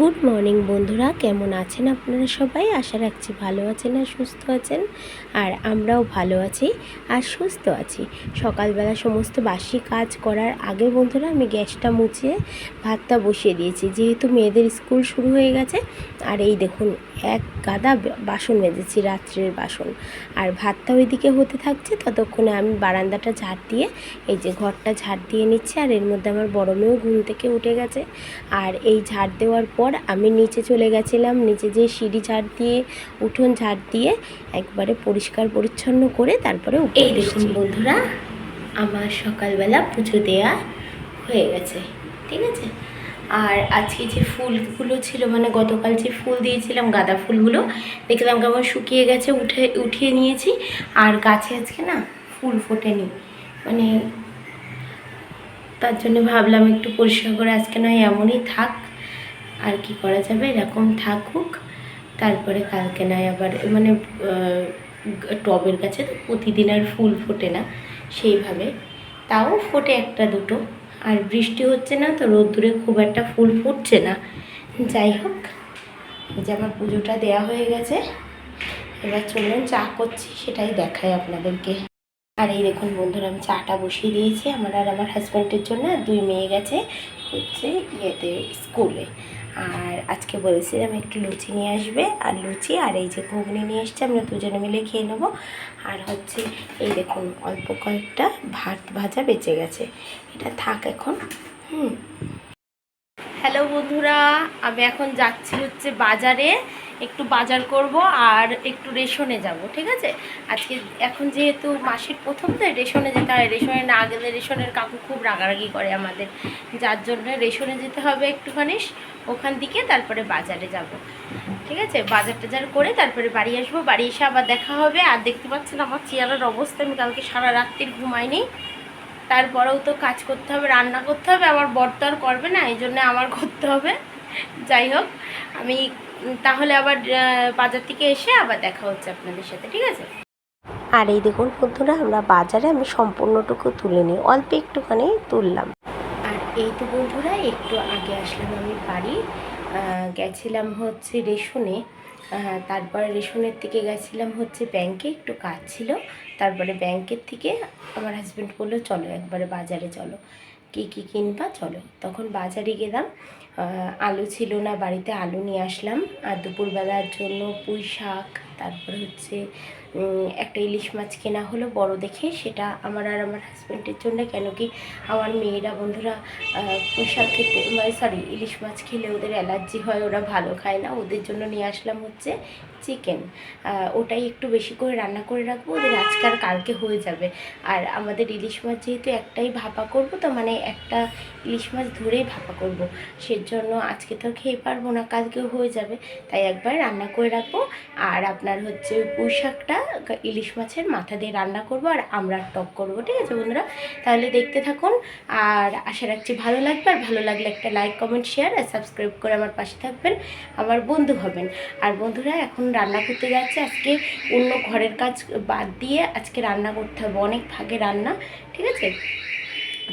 Good morning বন্ধুরা, কেমন আছেন আপনারা সবাই? আশা রাখছি ভালো আছেন আর সুস্থ আছেন, আর আমরাও ভালো আছি আর সুস্থ আছি। সকালবেলা সমস্ত বাসি কাজ করার আগে বন্ধুরা, আমি গ্যাসটা মুছিয়ে ভাতটা বসিয়ে দিয়েছি। যেহেতু মেয়েদের স্কুল শুরু হয়ে গেছে, আর এই দেখুন, এক গাদা বাসন মেজেছি, রাত্রের বাসন। আর ভাতটা ওইদিকে হতে থাকছে, ততক্ষণে আমি বারান্দাটা ঝাড় দিয়ে, এই যে ঘরটা ঝাড় দিয়ে নিচ্ছি, আর এর মধ্যে আমার বড় মেয়েও ঘুম থেকে উঠে গেছে। আর এই ঝাড় দেওয়ার পর আমি নিচে চলে গেছিলাম। নিচে যে সিঁড়ি ঝাড় দিয়ে উঠোন ঝাড় দিয়ে একবারে পরিষ্কার পরিচ্ছন্ন করে তারপরে এই দেখুন বন্ধুরা আমার সকালবেলা পুজো দেয়া হয়ে গেছে ঠিক আছে? আর আজকে যে ফুলগুলো ছিল মানে গতকাল যে ফুল দিয়েছিলাম গাঁদা ফুলগুলো দেখলাম কেমন শুকিয়ে গেছে উঠে উঠিয়ে নিয়েছি। আর গাছে আজকে না ফুল ফোটেনি মানে তার জন্য ভাবলাম একটু পরিষ্কার করে আজকে নয় এমনই থাক। আর কি করা যাবে? এরকম থাকুক। তারপরে কালকে নয় আবার মানে টবের কাছে তো প্রতিদিন আর ফুল ফোটে না, সেইভাবে। তাও ফোটে একটা দুটো। আর বৃষ্টি হচ্ছে না তো রোদ্দুরে খুব একটা ফুল ফুটছে না। যাই হোক যে আমার পুজোটা দেয়া হয়ে গেছে। এবার চলুন চা করছি, সেটাই দেখাই আপনাদেরকে। আর এই দেখুন বন্ধুরা, আমি চাটা বসিয়ে দিয়েছি। আমার আর আমার হাজব্যান্ডের জন্য দুই মেয়ে গেছে হচ্ছে ইয়েতে স্কুলে আর আজকে বলেছিলাম একটু লুচি নিয়ে আসবে, আর লুচি আর এই যে ঘুগনি নিয়ে এসছে, আমরা দুজনে মিলে খেয়ে নেব। আর হচ্ছে এই দেখুন, অল্প কয়েকটা ভাত ভাজা বেঁচে গেছে। এটা থাক এখন, হুম। হ্যালো বন্ধুরা, আমি এখন যাচ্ছি হচ্ছে বাজারে। একটু বাজার করব আর একটু রেশনে যাব, ঠিক আছে? আজকে এখন যেহেতু মাসের প্রথম তো রেশনে যেতে হয়। রেশনে না গেলে রেশনের কাকু খুব রাগারাগি করে আমাদের। যার জন্য রেশনে যেতে হবে একটুখানি, ওখান থেকে তারপরে বাজারে যাব। ঠিক আছে? বাজার টাজার করে তারপরে বাড়ি আসব। বাড়ি এসে আবার দেখা হবে। আর দেখতে পাচ্ছেন আমার চেয়ারের অবস্থা। আমি কালকে সারা রাত্রির ঘুমাইনি। তারপরেও তো কাজ করতে হবে, রান্না করতে হবে। আমার বর তো আর করবে না, এই জন্য আমার করতে হবে। যাই হোক, আমি তাহলে আবার বাজার থেকে এসে আবার দেখা হচ্ছে আপনাদের সাথে ঠিক আছে? আর এই দেখুন বন্ধুরা আমরা বাজারে আমি সম্পূর্ণটুকু তুলে নিই অল্প একটুখানি তুললাম। আর এই তো বন্ধুরা একটু আগে আসলাম আমি বাড়ি গেছিলাম হচ্ছে রেশনে তারপরে রেশনের থেকে গেছিলাম হচ্ছে ব্যাংকে একটু কাজ ছিল তারপরে ব্যাংকের থেকে আমার হাজব্যান্ড বলল চলো একবারে বাজারে চলো কী কী কিনবা চলো। তখন বাজারে গেলাম আলু ছিল না বাড়িতে আলু নিয়ে আসলাম। আর দুপুরবেলার জন্য পুঁই শাক তারপর হচ্ছে একটা ইলিশ মাছ কেনা হলো বড় দেখে। সেটা আমার আর আমার হাজব্যান্ডের জন্য কেন কি আমার মেয়েরা বন্ধুরা পোশাক খেতে মানে সরি ইলিশ মাছ খেলে ওদের অ্যালার্জি হয়, ওরা ভালো খায় না। ওদের জন্য নিয়ে আসলাম হচ্ছে চিকেন ওটাই একটু বেশি করে রান্না করে রাখব। ওদের আজকে আর কালকে হয়ে যাবে। আর আমাদের ইলিশ মাছ যেহেতু একটাই ভাপা করব, তো মানে একটা ইলিশ মাছ ধরেই ভাপা করব। সেজন্য আজকে তো খেয়ে পারব না, কালকেও হয়ে যাবে। তাই একবার রান্না করে রাখব। আর আপনার হচ্ছে ওই পুঁই শাকটা ইলিশ মাছের মাথা দিয়ে রান্না করব আর আমরা টক করব, ঠিক আছে বন্ধুরা? তাহলে দেখতে থাকুন। আর আশা রাখছি ভালো লাগবে। আর ভালো লাগলে একটা লাইক কমেন্ট শেয়ার আর সাবস্ক্রাইব করে আমার পাশে থাকবেন। আমার বন্ধু হবেন। আর বন্ধুরা, এখন রান্না করতে যাচ্ছে। আজকে অন্য ঘরের কাজ বাদ দিয়ে আজকে রান্না করতে হবে। অনেক ভাগে রান্না, ঠিক আছে?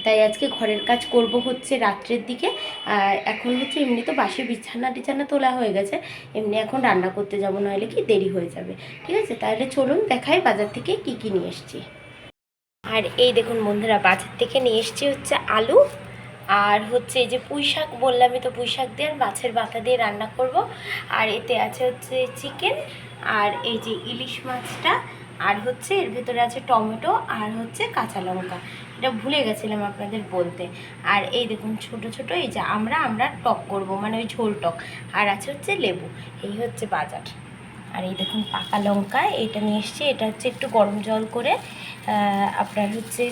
তাই আজকে ঘরের কাজ করব হচ্ছে রাত্রের দিকে। আর এখন হচ্ছে এমনি তো বাসি বিছানা টিছানা তোলা হয়ে গেছে। এমনি এখন রান্না করতে যাব, নইলে কি দেরি হয়ে যাবে। ঠিক আছে? তাহলে চলুন দেখাই বাজার থেকে কি কি নিয়ে এসছি। আর এই দেখুন বন্ধুরা, বাজার থেকে নিয়ে এসছি হচ্ছে আলু। আর হচ্ছে এই যে পুঁই শাক, বললামই তো পুঁই শাক দিয়ে আর মাছের মাথা দিয়ে রান্না করব। আর এতে আছে হচ্ছে চিকেন আর এই যে ইলিশ মাছটা। আর হচ্ছে এর ভেতরে আছে টমেটো আর হচ্ছে কাঁচা লঙ্কা। এটা ভুলে গেছিলাম আপনাদের বলতে। আর এই দেখুন ছোট ছোট এই যে আমরা আমরা টক করব মানে ওই ঝোল টক। আর আছে হচ্ছে লেবু, এই হচ্ছে বাজার। আর এই দেখুন পাকা লঙ্কা, এটা নিয়ে এসছি, এটা হচ্ছে একটু গরম জল করে আপনার হচ্ছে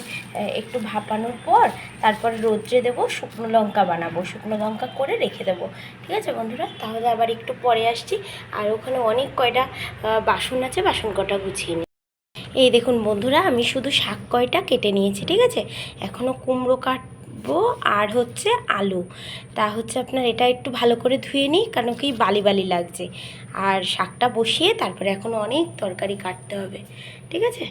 একটু ভাপানোর পর তারপর রোদ্রে দেবো, শুকনো লঙ্কা বানাবো, শুকনো লঙ্কা করে রেখে দেবো। ঠিক আছে বন্ধুরা? তাহলে আবার একটু পরে আসছি। আর ওখানে অনেক কয়টা বাসন আছে, বাসন কটা গুছিয়ে এই দেখুন বন্ধুরা, আমি শুধু শাক কয়টা কেটে নিয়েছি, ঠিক আছে? এখনও কুমড়ো কাটবো আর হচ্ছে আলু। তা হচ্ছে আপনার এটা একটু ভালো করে ধুয়ে নিই কারণ কি বালি বালি লাগছে। আর শাকটা বসিয়ে তারপরে এখন অনেক তরকারি কাটতে হবে, ঠিক আছে?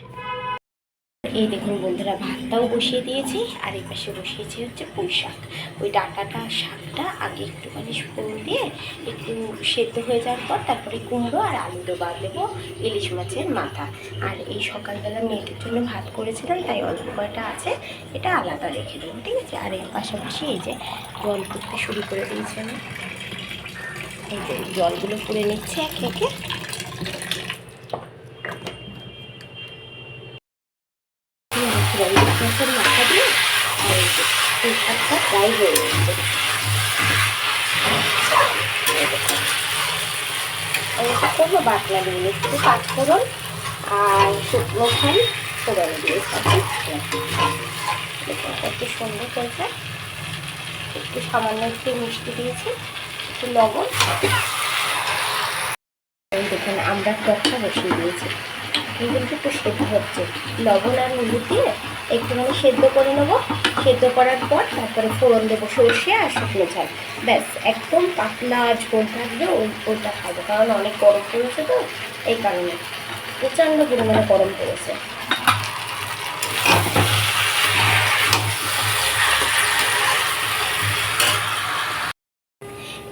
এই দেখুন বন্ধুরা, ভাতটাও বসিয়ে দিয়েছি, আর এই পাশে বসিয়েছি হচ্ছে পুঁই শাক ওই ডাটাটা, শাকটা আগে একটুখানি ফোড়ন দিয়ে একটু সেদ্ধ হয়ে যাওয়ার পর তারপরে কুমড়ো আর আলু আর দেবো, ইলিশ মাছের মাথা। আর এই সকালবেলা মেয়েদের জন্য ভাত করেছিলাম, তাই অল্প কয়টা আছে, এটা আলাদা রেখে দেবো, ঠিক আছে? আর এর পাশাপাশি এই যে জল করতে শুরু করে দিয়েছি আমি। এই যে জলগুলো করে নিচ্ছে একে একে। বাটনা দিয়ে একটু পাঁচফোড়ন আর শুকনো খাই ফোড়ন দিয়েছি কত সুন্দর হয়েছে একটু সামান্য একটু মিষ্টি দিয়েছি, একটু লবণ। দেখুন, আমরা টকটা বসিয়ে দিয়েছি। কিন্তু একটু সেদ্ধ হচ্ছে। লবণ আর হলুদ দিয়ে একটুখানি সেদ্ধ করে নেব। সেদ্ধ করার পর তারপরে ফোড়ন দেবো সর্ষে আর শুকনো ঝাল ব্যাস, একদম পাতলা ঝোল থাকবে, ওই ওইটা খাব। কারণ অনেক গরম পড়েছে তো, এই কারণে। প্রচণ্ড পরিমাণে গরম পড়েছে।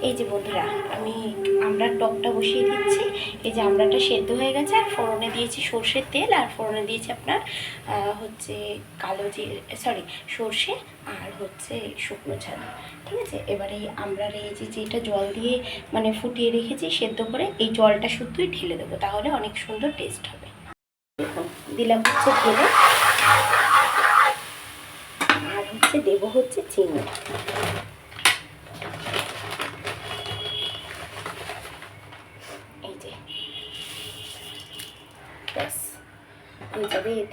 এই যে বন্ধুরা, আমি আমরা টকটা বসিয়ে দিচ্ছি। এই যে আমড়াটা সেদ্ধ হয়ে গেছে, আর ফোড়নে দিয়েছি সর্ষের তেল, আর ফোড়নে দিয়েছি আপনার হচ্ছে কালো জিরে সরি সর্ষে আর হচ্ছে শুকনো ঝাল ঠিক আছে? এবারে এই আমড়ার এই যে, যেটা জল দিয়ে মানে ফুটিয়ে রেখেছি সেদ্ধ করে এই জলটা শুদ্ধই ঢেলে দেবো, তাহলে অনেক সুন্দর টেস্ট হবে। দিলাম হচ্ছে ঢেলে আর হচ্ছে দেবো হচ্ছে চিনি এই যে ব্যাস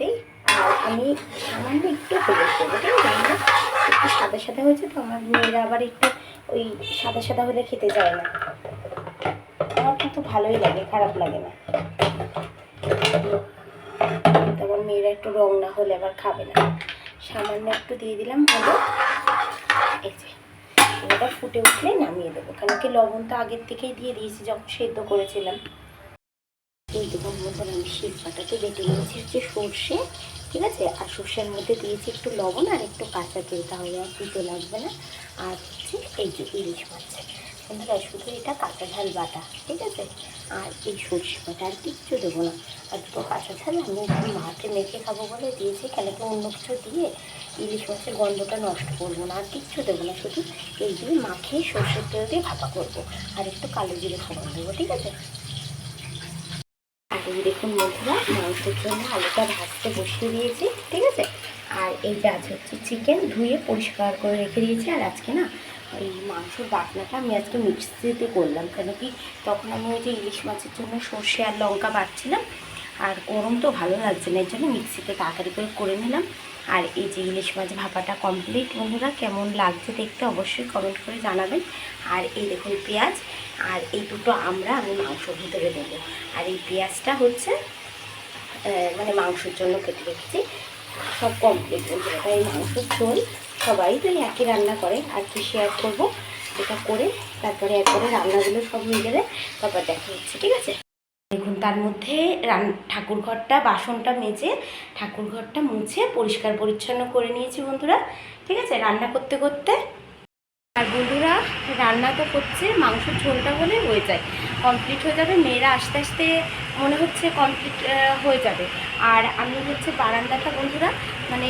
আর আমি সামান্য একটু হলুদ দেবো ঠিক আছে একটু সাদা সাদা হয়েছে তো, আমার মেয়েরা আবার একটু ওই সাদা সাদা হলে খেতে চায় না। আমার কিন্তু ভালোই লাগে, খারাপ লাগে না। তারপর মেয়েরা একটু রং না হলে আবার খাবে না। সামান্য একটু দিয়ে দিলাম হলুদ। এই যে এটা ফুটে উঠলে নামিয়ে দেবো। কারণ কি লবণ তো আগের থেকেই দিয়ে দিয়েছি, যখন সেদ্ধ করেছিলাম। মতন আমি পাটাতে বেটে নিয়েছি হচ্ছে সর্ষে, ঠিক আছে? আর সর্ষের মধ্যে দিয়েছি একটু লবণ আর একটু কাঁচা তেল, তাহলে আর দিতে লাগবে না। আর হচ্ছে এই যে ইলিশ মাছ। বন্ধুরা, শুধু এটা কাঁচা ঝাল বাটা, ঠিক আছে? আর এই সর্ষে বাটা আর কিচ্ছু দেবো না। আর দুটো কাঁচা ঝাল আমি মাঠে মেখে খাব বলে দিয়েছি, কেন কি অন্য কিছু দিয়ে ইলিশ মাছের গন্ধটা নষ্ট করব না, আর কিচ্ছু দেবো না। শুধু এই দিয়ে মাখিয়ে সর্ষের তেল দিয়ে ভাপা করব। আর একটু কালো জিরে ফোড়ন দেবো, ঠিক আছে? এই দেখুন বন্ধুরা, মাংসের জন্য আলুটা ভাজতে বসিয়ে দিয়েছি, ঠিক আছে? আর এইটা আছে হচ্ছে চিকেন ধুয়ে পরিষ্কার করে রেখে দিয়েছি। আর আজকে না এই মাংসের বাটনাটা আমি আজকে মিক্সিতে করলাম, কেন কি তখন আমি ওই যে ইলিশ মাছের জন্য সর্ষে আর লঙ্কা বাটছিলাম, আর গরম তো ভালো লাগছে না এর জন্য মিক্সিতে তাড়াতাড়ি করে করে নিলাম। আর এই যে ইলিশ মাছ ভাপাটা কমপ্লিট বন্ধুরা, কেমন লাগছে দেখতে অবশ্যই কমেন্ট করে জানাবেন। আর এই দেখুন পেঁয়াজ আর এই দুটো আমরা আমি মাংস ভিতরে দেবো। আর এই পেঁয়াজটা হচ্ছে মানে মাংসের জন্য কেটে রেখেছি। সব কমপ্লিট বন্ধুরা তাই মাংসের ঝোল, সবাই তো একই রান্না করে, আর কি শেয়ার করব, এটা করে তারপরে একবারে রান্নাগুলো সব হয়ে গেলে তারপর দেখা হচ্ছে, ঠিক আছে? দেখুন, তার মধ্যে রান, ঠাকুর ঘরটা, বাসনটা মেজে ঠাকুর ঘরটা মুছে পরিষ্কার পরিচ্ছন্ন করে নিয়েছি বন্ধুরা, ঠিক আছে? রান্না করতে করতে আর বন্ধুরা, রান্না তো করছে মাংসের ঝোলটা হলে হয়ে যায়। কমপ্লিট হয়ে যাবে, মেয়েরা আস্তে আস্তে মনে হচ্ছে কমপ্লিট হয়ে যাবে। আর আমি হচ্ছে বারান্দাটা, বন্ধুরা মানে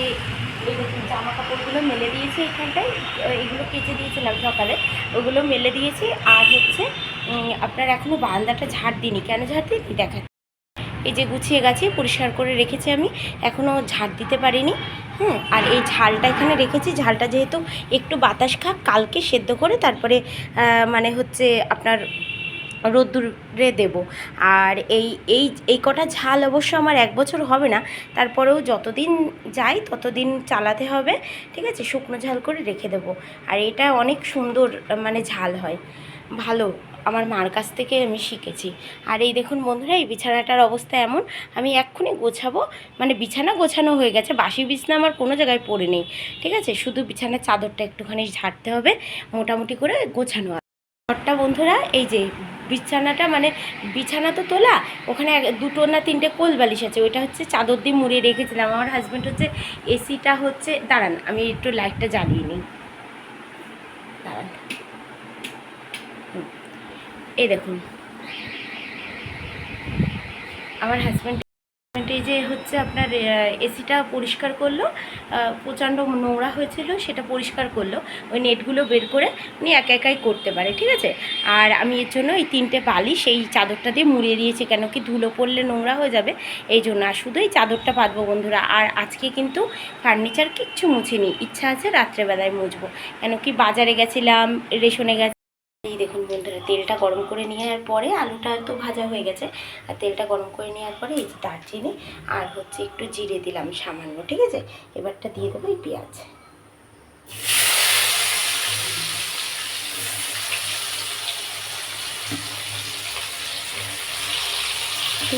এই দেখুন জামা কাপড়গুলো মেলে দিয়েছি এখানটায় এগুলো কেচে দিয়েছিলাম সকালে, ওগুলো মেলে দিয়েছি। আর হচ্ছে আপনার এখনও বারান্দাটা ঝাড় দিইনি। কেন ঝাড় দিইনি? দেখা এই যে গুছিয়ে গেছে, পরিষ্কার করে রেখেছি আমি। এখনও ঝাড় দিতে পারিনি হ্যাঁ আর এই ঝালটা এখানে রেখেছি। ঝালটা যেহেতু একটু বাতাস খাক, কালকে সেদ্ধ করে তারপরে মানে হচ্ছে আপনার রোদ্দুরে দেব। আর এই এই এই কটা ঝাল অবশ্য আমার এক বছর হবে না, তারপরেও যতদিন যাই ততদিন চালাতে হবে, ঠিক আছে? শুকনো ঝাল করে রেখে দেবো। আর এটা অনেক সুন্দর মানে ঝাল হয়। ভালো। আমার মার কাছ থেকে আমি শিখেছি। আর এই দেখুন বন্ধুরা, এই বিছানাটার অবস্থা এমন, আমি এক্ষুনি গোছাবো মানে বিছানা গোছানো হয়ে গেছে, বাসি বিছানা আমার কোনো জায়গায় পড়ে নেই, ঠিক আছে? শুধু বিছানার চাদরটা একটুখানি ঝাড়তে হবে, মোটামুটি করে গোছানো ঘরটা বন্ধুরা, এই যে বিছানাটা মানে বিছানা তো তোলা, ওখানে দুটো না তিনটে কোল বালিশ আছে, ওইটা হচ্ছে চাদর দিয়ে মুড়িয়ে রেখেছিলাম। আমার হাজব্যান্ড হচ্ছে এসিটা হচ্ছে, দাঁড়ান, আমি একটু লাইটটা জ্বালিয়ে নিই। দাঁড়ান। এই দেখুন। আমার হাজব্যান্ড এই যে হচ্ছে আপনার এসিটা পরিষ্কার করল প্রচণ্ড নোংরা হয়েছিল, সেটা পরিষ্কার করল। ওই নেটগুলো বের করে উনি একা একাই করতে পারে, ঠিক আছে? আর আমি এর জন্য এই তিনটে বালি সেই চাদরটা দিয়ে মুড়িয়ে দিয়েছি, কেন কি ধুলো পড়লে নোংরা হয়ে যাবে, এই জন্য। আর শুধু এই চাদরটা পাতবো বন্ধুরা, আর আজকে কিন্তু ফার্নিচার কিচ্ছু মুছিনি, ইচ্ছা আছে রাত্রেবেলায় মুছবো। কেন কি বাজারে গেছিলাম, রেশনে গেছি দেখুন। তেলটা গরম করে নেওয়ার পরে আলুটা তো ভাজা হয়ে গেছে। আর তেলটা গরম করে নেওয়ার পরে এই যে দারচিনি আর হচ্ছে একটু জিরে দিলাম সামান্য, ঠিক আছে? এবারটা দিয়ে দেবো এই পেঁয়াজ।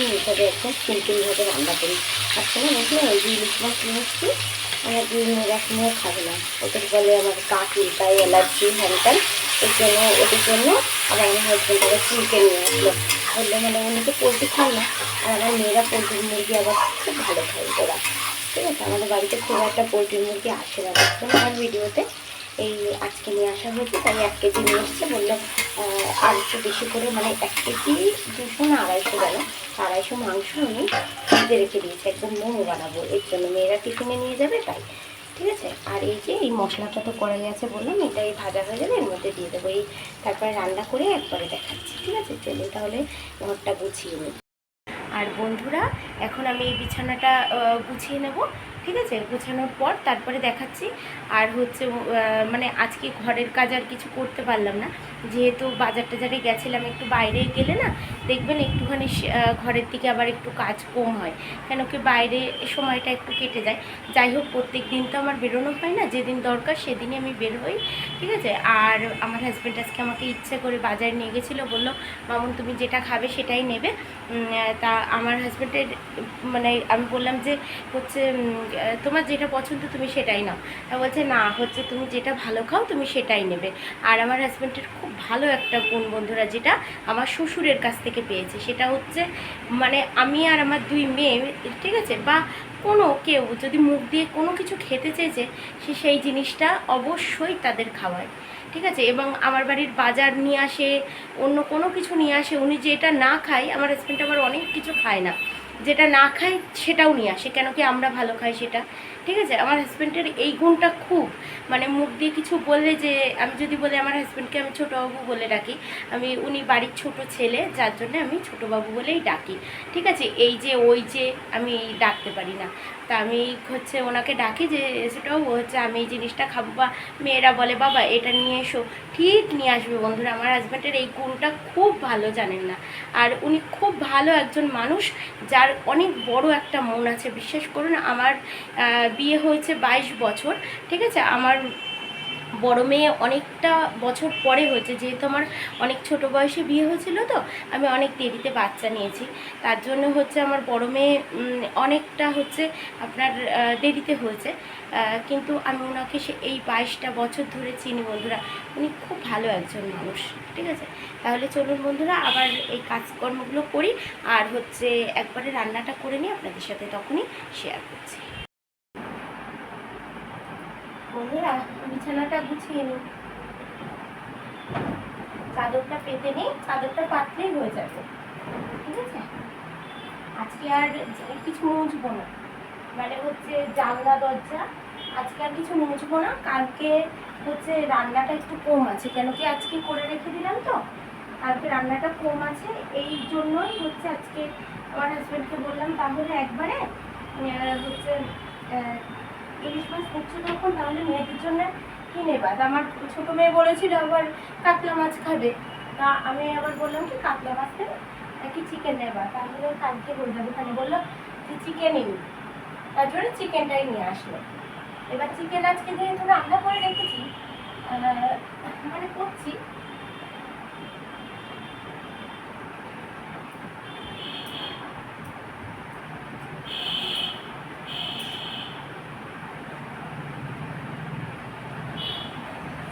এইভাবে একদম সিম্পলভাবে রান্না করি। আজকে না ওই যে ইলিশ মাছ নিয়ে এসছি আমার দুই মেয়েরা নিয়ে খাবে না। ওদের বলে আমার গা তাই অ্যালার্জি হ্যানত্যান এর জন্য, ওদের জন্য আবার আমার হাজব্যান্ড আবার নিয়ে আসলো বলল মানে উনি তো পোলট্রি খান না, আর আমার মেয়েরা পোলট্রির মুরগি আবার খুব ভালো খায় ওরা। ঠিক আছে, আমাদের বাড়িতে খুব একটা পোলট্রির মুরগি আসে না। দেখুন আমার ভিডিওতে। এই আজকে নিয়ে আসা হয়েছে, তাই এক কেজি নিয়ে এসছে। বলল আর একটু বেশি করে মানে এক কেজি দুশো না আড়াইশো গেল আড়াইশো মাংস আমি রেখে দিয়েছি। একদম মোমো বানাবো। এর জন্য মেয়েরা টিফিনে নিয়ে যাবে, তাই। ঠিক আছে? আর এই যে, এই মশলাটা তো করাই আছে বললাম এটা এই ভাজা হয়ে যাবে এর মধ্যে দিয়ে দেবো। এই তারপরে রান্না করে একবারে দেখাচ্ছি, ঠিক আছে? চলে তাহলে ঘরটা গুছিয়ে নেব আর বন্ধুরা, এখন আমি এই বিছানাটা গুছিয়ে নেব। ঠিক আছে? গুছানোর পর তারপরে দেখাচ্ছি। আর হচ্ছে মানে আজকে ঘরের কাজ আর কিছু করতে পারলাম না। যেহেতু বাজার টাজারে গেছিলাম, একটু বাইরে গেলে না, দেখবেন একটুখানি ঘরের দিকে আবার একটু কাজ কম হয়। কেন কি বাইরে সময়টা একটু কেটে যায়। যাই হোক, প্রত্যেক দিন তো আমার বেরোনো হয় না। যেদিন দরকার সেদিনই আমি বের হই। ঠিক আছে? আর আমার হাজব্যান্ড আজকে আমাকে ইচ্ছে করে বাজারে নিয়ে গেছিল। বলল, মামুন, তুমি যেটা খাবে সেটাই নেবে। তা আমার হাজব্যান্ডের মানে আমি বললাম যে, হচ্ছে তোমার যেটা পছন্দ তুমি সেটাই নাও। বলছে, না, হচ্ছে তুমি যেটা ভালো খাও তুমি সেটাই নেবে। আর আমার হাজব্যান্ডের খুব ভালো একটা গুণ বন্ধুরা যেটা আমার শ্বশুরের কাছ থেকে পেয়েছে। সেটা হচ্ছে মানে আমি আর আমার দুই মেয়ে, ঠিক আছে? বা কোনো কেউ যদি মুখ দিয়ে কোনো কিছু খেতে চেয়েছে, সে সেই জিনিসটা অবশ্যই তাদের খাওয়ায়। ঠিক আছে? এবং আমার বাড়ির বাজার নিয়ে আসে, অন্য কোনো কিছু নিয়ে আসে, উনি যেটা না খায়, আমার হাজব্যান্ড আবার অনেক কিছু খায় না। যেটা না খায় সেটাও নিয়ে আসে। কেন কি আমরা ভালো খাই সেটা? ঠিক আছে? আমার হাজব্যান্ডের এই গুণটা খুব। মানে মুখ দিয়ে কিছু বললে যে, আমি যদি বলি আমার হাজব্যান্ডকে আমি ছোটোবাবু বলে ডাকি, আমি, উনি বাড়ির ছোট ছেলে, যার জন্য আমি ছোটোবাবু বলেই ডাকি। ঠিক আছে? এই যে, ওই যে, আমি ডাকতে পারি না। তা আমি হচ্ছে ওনাকে ডাকি যে সেটাও হচ্ছে আমি এই জিনিসটা খাব বা মেয়েরা বলে, বাবা, এটা নিয়ে এসো। ঠিক নিয়ে আসবে বন্ধুরা। আমার হাজব্যান্ডের এই গুণটা খুব ভালো জানেন না। আর উনি খুব ভালো একজন মানুষ, যার অনেক বড় একটা মন আছে। বিশ্বাস করুন, আমার বিয়ে হয়েছে বাইশ বছর, ঠিক আছে? আমার বড় মেয়ে অনেকটা বছর পরে হয়েছে, যেহেতু আমার অনেক ছোট বয়সে বিয়ে হয়েছিল তো, আমি অনেক দেরিতে বাচ্চা নিয়েছি। তার জন্য হচ্ছে আমার বড় মেয়ে অনেকটা হচ্ছে আপনার দেরিতে হয়েছে। কিন্তু আমি ওনাকে সে এই বাইশটা বছর ধরে চিনি বন্ধুরা। উনি খুব ভালো একজন মানুষ, ঠিক আছে? তাহলে চলুন বন্ধুরা, আবার এই কাজকর্মগুলো করি, আর হচ্ছে একবারে রান্নাটা করে নিয়ে আপনাদের সাথে তখনই শেয়ার করছি। বন্ধুরা, বিছানাটা গুছিয়ে নিই। চাদরটা পেতে নিই, চাদরটা পাতলেই হয়ে যাবে। ঠিক আছে? আজকে আর কিছু মুছবো না। মানে হচ্ছে জানলা, দরজা, আজকে আর কিছু মুছবো না। কালকে হচ্ছে রান্নাটা একটু কম আছে। কেন কি আজকে করে রেখে দিলাম তো? কালকে রান্নাটা কম আছে। এই জন্যই হচ্ছে আজকে আমার হাজব্যান্ডকে বললাম, তাহলে একবারে হচ্ছে ইলিশ মাছ করছ তখন, তাহলে মেয়েদের জন্য কিনে বাদ আমার ছোটো মেয়ে বলেছিল আবার কাতলা মাছ খাবে। তা আমি আবার বললাম কি, কাতলা মাছ নেবে? নাকি চিকেন নেবা? তাহলে কালকে হয়ে যাবে তাহলে বলল যে চিকেনই নিই তার জন্য চিকেনটাই নিয়ে আসলো। এবার চিকেন আজকে যেহেতু রান্না করে রেখেছি মানে করছি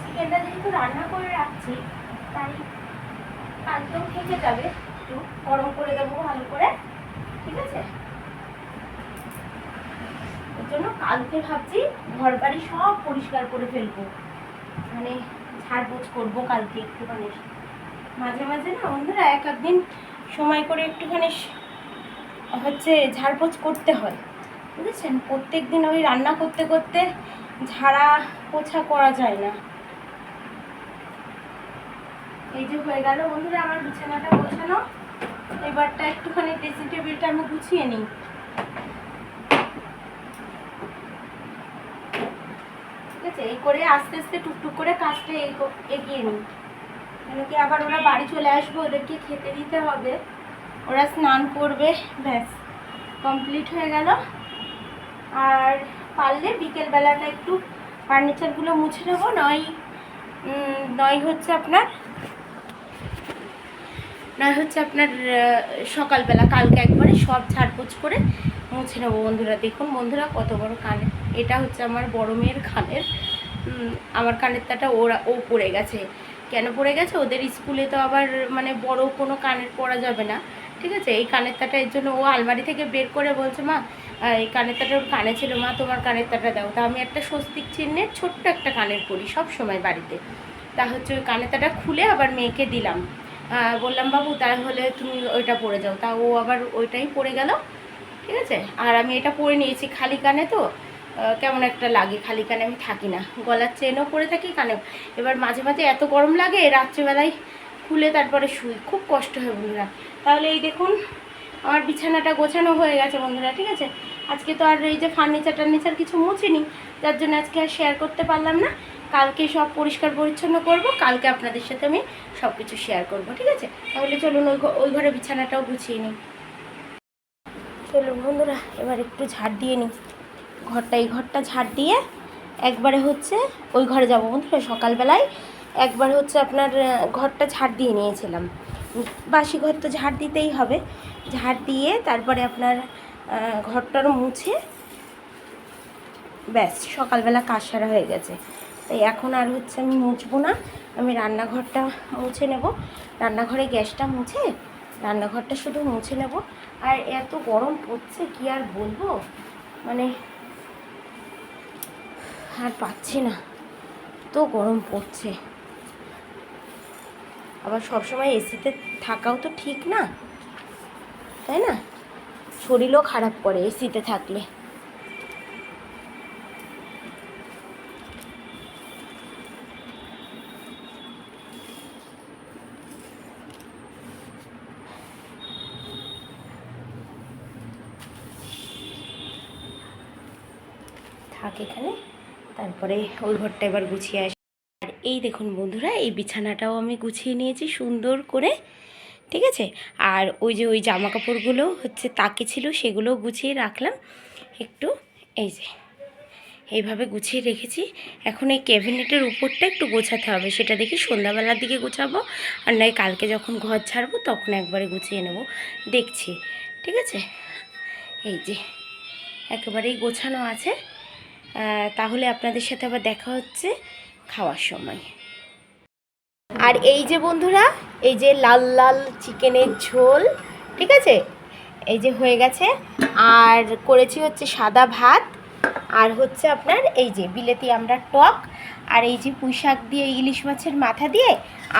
চিকেনটা যেহেতু রান্না করে রাখছি তাই একদম থেকে যাবে একটু গরম করে দেবো ভালো করে ঠিক আছে ওর জন্য কালকে ভাবছি ঘর বাড়ি সব পরিষ্কার করে ফেলব। মানে ঝাড়পোছ করব কালকে একটুখানি। মাঝে মাঝে না বন্ধুরা এক একদিন সময় করে একটুখানি হচ্ছে ঝাড়পোছ করতে হয়। বুঝেছেন? প্রত্যেক দিন ওই রান্না করতে করতে ঝাড়া পোছা করা যায় না। এই যে হয়ে গেল। বন্ধুরা, আমার বিছানাটা গোছানো। এবারটা একটুখানি ড্রেসিং টেবিলটা আমি গুছিয়ে নিই ঠিক আছে এই করে আস্তে আস্তে টুকটুক করে কাজটা এগো- এগিয়ে নিই। কেন কি আবার ওরা বাড়ি চলে আসবে ওদেরকে খেতে দিতে হবে। ওরা স্নান করবে ব্যাস কমপ্লিট হয়ে গেল। আর পারলে বিকেলবেলাটা একটু ফার্নিচারগুলো মুছে নেব নয় নয় হচ্ছে আপনার নয় হচ্ছে আপনার সকালবেলা কালকে একবারে সব ঝাড়পোছ করে মুছে নেব বন্ধুরা। দেখুন বন্ধুরা কত বড় কানের এটা হচ্ছে আমার বড় মেয়ের উম, আমার কানের তাটা ওরা, ও পড়ে গেছে। কেন পড়ে গেছে? ওদের স্কুলে তো আবার মানে বড় কোনো কানের পরা যাবে না, ঠিক আছে? এই কানের তাটা এর জন্য ও আলমারি থেকে বের করে বলছে, মা এই কানের তাটা ওর কানে ছিল, মা, তোমার কানের তাটা দাও। তা আমি একটা স্বস্তিক চিহ্নের ছোট্ট একটা কানের পরি সব সময় বাড়িতে। তা হচ্ছে ওই কানের তাটা খুলে আবার মেয়েকে দিলাম। বললাম, বাবু, তাহলে তুমি ওইটা পরে যাও। তা ও আবার ওইটাই পরে গেল, ঠিক আছে? আর আমি এটা পরে নিয়েছি খালি কানে তো। কেমন একটা লাগে, খালি কানে আমি থাকি না। গলার চেনও পরে থাকি, কানে এবার মাঝে মাঝে এত গরম লাগে, রাত্রিবেলায় খুলে তারপরে শুই। খুব কষ্ট হয় বন্ধুরা। তাহলে এই দেখুন, আমার বিছানাটা গোছানো হয়ে গেছে বন্ধুরা, ঠিক আছে? আজকে তো আর এই যে ফার্নিচার টার্নিচার কিছু মুছিনি, যার জন্য আজকে আর শেয়ার করতে পারলাম না। কালকে সব পরিষ্কার পরিচ্ছন্ন করব, কালকে আপনাদের সাথে আমি সব কিছু শেয়ার করব, ঠিক আছে? তাহলে চলুন ওই ওই ঘরে বিছানাটাও গুছিয়ে নিই। চলুন বন্ধুরা, এবার একটু ঝাড় দিয়ে নিই। ঘরটা, এই ঘরটা ঝাড় দিয়ে একবারে হচ্ছে ওই ঘরে যাব বন্ধুরা সকালবেলায়। একবার হচ্ছে আপনার ঘরটা ঝাড় দিয়ে নিয়েছিলাম। বাসি ঘর তো ঝাড় দিতেই হবে। ঝাড় দিয়ে তারপরে আপনার ঘরটার মুছে ব্যাস, সকালবেলা কাজ সারা হয়ে গেছে। তাই এখন আর হচ্ছে আমি মুছবো না। আমি রান্নাঘরটা মুছে নেব। রান্নাঘরে গ্যাসটা মুছে, রান্নাঘরটা শুধু মুছে নেব। আর এত গরম পড়ছে, কি আর বলব? মানে আর পাচ্ছি না। তো গরম পড়ছে। আবার সবসময় এসিতে থাকাও তো ঠিক না। তাই না? শরীরও খারাপ করে এসিতে থাকলে। থাক এখানে। তারপরে ওই ঘরটা এবার গুছিয়ে আসি। আর এই দেখুন বন্ধুরা, এই বিছানাটাও আমি গুছিয়ে নিয়েছি সুন্দর করে, ঠিক আছে? আর ওই যে ওই জামা কাপড়গুলো হচ্ছে তাকে ছিল সেগুলো গুছিয়ে রাখলাম। একটু, এই যে, এইভাবে গুছিয়ে রেখেছি। এখন এই ক্যাবিনেটের উপরটা একটু গোছাতে হবে, সেটা দেখি সন্ধ্যাবেলার দিকে গোছাবো, আর নয় কালকে যখন ঘর ছাড়বো তখন একবারে গুছিয়ে নেব। দেখছি, ঠিক আছে? এই যে, একেবারেই গোছানো আছে। তাহলে আপনাদের সাথে আবার দেখা হচ্ছে খাওয়ার সময়। আর এই যে বন্ধুরা, এই যে লাল লাল চিকেনের ঝোল, ঠিক আছে? এই যে হয়ে গেছে। আর করেছি হচ্ছে সাদা ভাত, আর হচ্ছে আপনার এই যে বিলেতি আমরা টক, আর এই যে পুঁই শাক দিয়ে ইলিশ মাছের মাথা দিয়ে,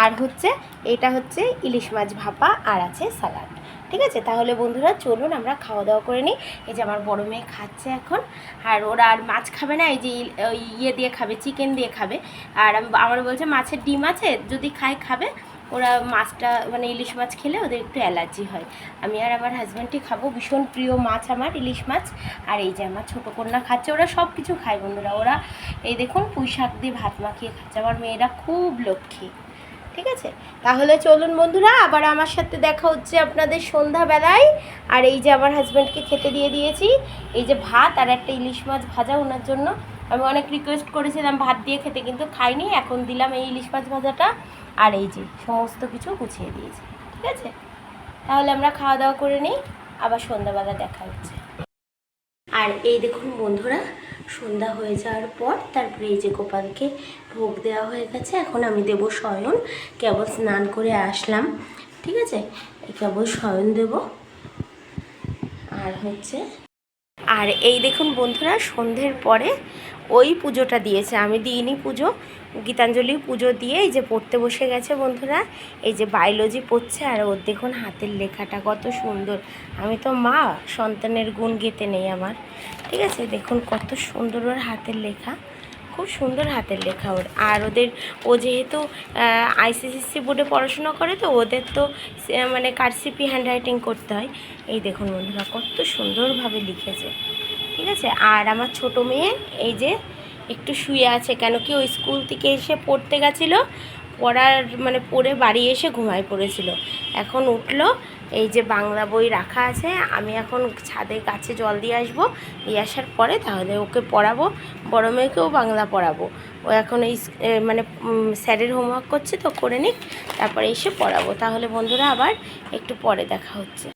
আর হচ্ছে এটা হচ্ছে ইলিশ মাছ ভাপা, আর আছে স্যালাড ঠিক আছে? তাহলে বন্ধুরা চলুন আমরা খাওয়া দাওয়া করে নিই। এই যে আমার বড় মেয়ে খাচ্ছে এখন। আর ওরা আর মাছ খাবে না, এই যে ইয়ে দিয়ে খাবে চিকেন দিয়ে খাবে। আর আমি আমার বলছে মাছের ডিম আছে, যদি খায় খাবে। ওরা মাছটা মানে ইলিশ মাছ খেলে ওদের একটু অ্যালার্জি হয়। আমি আর আমার হাজব্যান্ডই খাব। ভীষণ প্রিয় মাছ আমার, ইলিশ মাছ। আর এই যে আমার ছোটো কন্যা খাচ্ছে, ওরা সব কিছু খায় বন্ধুরা। ওরা এই দেখুন পুঁই শাক দিয়ে ভাত মাখিয়ে খাচ্ছে। আমার মেয়েরা খুব লক্ষ্মী। ঠিক আছে? তাহলে চলুন বন্ধুরা, আবার আমার সাথে দেখা হচ্ছে আপনাদের সন্ধ্যাবেলায়। আর এই যে আমার হাজব্যান্ডকে খেতে দিয়ে দিয়েছি, এই যে ভাত আর একটা ইলিশ মাছ ভাজা ওনার জন্য। আমি অনেক রিকোয়েস্ট করেছিলাম ভাত দিয়ে খেতে, কিন্তু খাইনি, এখন দিলাম এই ইলিশ মাছ ভাজাটা। আর এই যে সমস্ত কিছু গুছিয়ে দিয়েছি, ঠিক আছে? তাহলে আমরা খাওয়া দাওয়া করে নিই, আবার সন্ধ্যাবেলা দেখা হচ্ছে। আর এই দেখুন বন্ধুরা সন্ধ্যা হয়ে যাওয়ার পর তারপরে এই যে গোপালকে ভোগ দেওয়া হয়ে গেছে, এখন আমি দেব শয়ন। কেবল স্নান করে আসলাম, ঠিক আছে? কেবল শয়ন দেব। আর হচ্ছে, আর এই দেখুন বন্ধুরা, সন্ধ্যের পরে ওই পুজোটা দিয়েছে। আমি দিইনি পুজো গীতাঞ্জলি পুজো দিয়ে এই যে পড়তে বসে গেছে বন্ধুরা, এই যে বায়োলজি পড়ছে আর ওর দেখুন হাতের লেখাটা কত সুন্দর। আমি তো মা, সন্তানের গুণ গেতে নেই আমার। ঠিক আছে, দেখুন কত সুন্দর ওর হাতের লেখা, খুব সুন্দর হাতের লেখা ওর। আর ওদের, ও যেহেতু আইসিসিসি বোর্ডে পড়াশোনা করে তো ওদের তো মানে কারসিপি হ্যান্ডরাইটিং করতে হয়। এই দেখুন বন্ধুরা কত সুন্দরভাবে লিখেছে। ঠিক আছে, আর আমার ছোট মেয়ে, এই যে একটু শুয়ে আছে কেন কি ওই স্কুল থেকে এসে পড়তে গেছিল, পড়ার মানে পড়ে বাড়ি এসে ঘুমায় পড়েছিল। এখন উঠল, এই যে বাংলা বই রাখা আছে, আমি এখন ছাদে গাছে জল দিয়ে আসব, দিয়ে আসার পরে তাহলে ওকে পড়াবো, বড় মেয়েকেও বাংলা পড়াবো। ও এখন এই মানে স্যারের হোমওয়ার্ক করছে তো করে নিক, তারপরে এসে পড়াবো। তাহলে বন্ধুরা আবার একটু পরে দেখা হচ্ছে।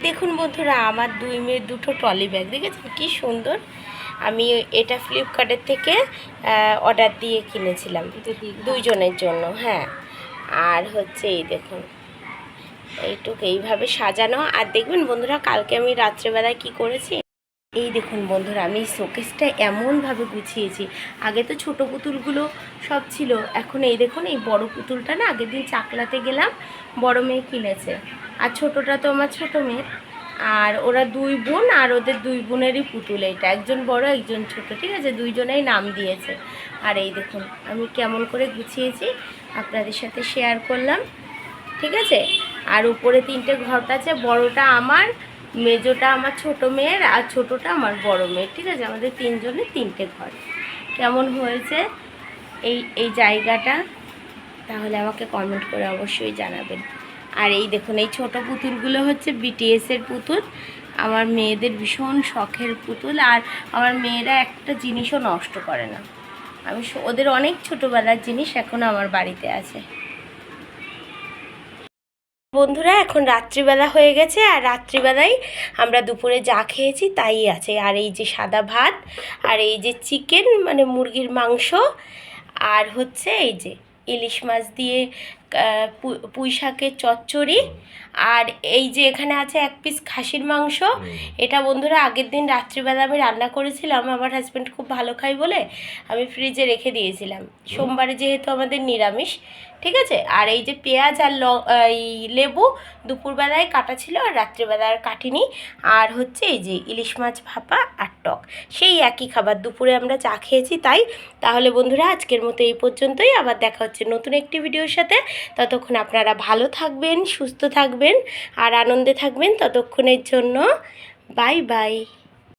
দেখুন বন্ধুরা, আমার দুই মেয়ের দুটো ট্রলি ব্যাগ, দেখেছেন কি সুন্দর? আমি এটা ফ্লিপকার্টের থেকে অর্ডার দিয়ে কিনেছিলাম দুইজনের জন্য হ্যাঁ। আর হচ্ছে এই দেখুন এইটুকু এইভাবে সাজানো। আর দেখবেন বন্ধুরা কালকে আমি রাত্রেবেলায় কি করেছি? এই দেখুন বন্ধুরা আমি শোকেসটা এমনভাবে গুছিয়েছি। আগে তো ছোট পুতুলগুলো সব ছিল এখন এই দেখুন এই বড় পুতুলটা না আগের দিন চাকলাতে গেলাম বড় মেয়ে কিনেছে। আর ছোটটা তো আমার ছোট মেয়ের আর ওরা দুই বোন আর ওদের দুই বোনেরই পুতুল এইটা একজন বড়, একজন ছোট, ঠিক আছে? দুইজনেই নাম দিয়েছে। আর এই দেখুন, আমি কেমন করে গুছিয়েছি, আপনাদের সাথে শেয়ার করলাম, ঠিক আছে? আর উপরে তিনটে ঘর আছে, বড়টা আমার, মেজোটা আমার ছোট মেয়ের, আর ছোটটা আমার বড় মেয়ের, ঠিক আছে? আমাদের তিনজনের তিনটে ঘর। কেমন হয়েছে এই এই জায়গাটা? তাহলে আমাকে কমেন্ট করে অবশ্যই জানাবেন। আর এই দেখুন, এই ছোট পুতুলগুলো হচ্ছে বিটিএসের পুতুল। আমার মেয়েদের ভীষণ শখের পুতুল আর আমার মেয়েরা একটা জিনিসও নষ্ট করে না। আমি ওদের অনেক ছোটোবেলার জিনিস এখনও আমার বাড়িতে আছে। বন্ধুরা, এখন রাত্রিবেলা হয়ে গেছে আর রাত্রিবেলায় আমরা দুপুরে যা খেয়েছি তাই আছে। আর এই যে সাদা ভাত আর এই যে চিকেন মানে মুরগির মাংস আর হচ্ছে এই যে ইলিশ মাছ দিয়ে পুঁই শাকের চচ্চড়ি আর এই যে এখানে আছে এক পিস খাসির মাংস। এটা বন্ধুরা আগের দিন রাত্রিবেলা আমি রান্না করেছিলাম আমার হাজব্যান্ড খুব ভালো খাই বলে আমি ফ্রিজে রেখে দিয়েছিলাম। সোমবারে যেহেতু আমাদের নিরামিষ ঠিক আছে? আর এই যে পেঁয়াজ আর এই লেবু দুপুরবেলায় কাটা ছিল আর রাত্রিবেলা আর কাটিনি। আর হচ্ছে এই যে ইলিশ মাছ ভাপা আর টক। সেই একই খাবার। দুপুরে আমরা চা খেয়েছি তাই। তাহলে বন্ধুরা, আজকের মতো এই পর্যন্তই। আবার দেখা হচ্ছে নতুন একটি ভিডিওর সাথে। ততক্ষণ আপনারা ভালো থাকবেন, সুস্থ থাকবেন আর আনন্দে থাকবেন ততক্ষণের জন্য। Bye bye.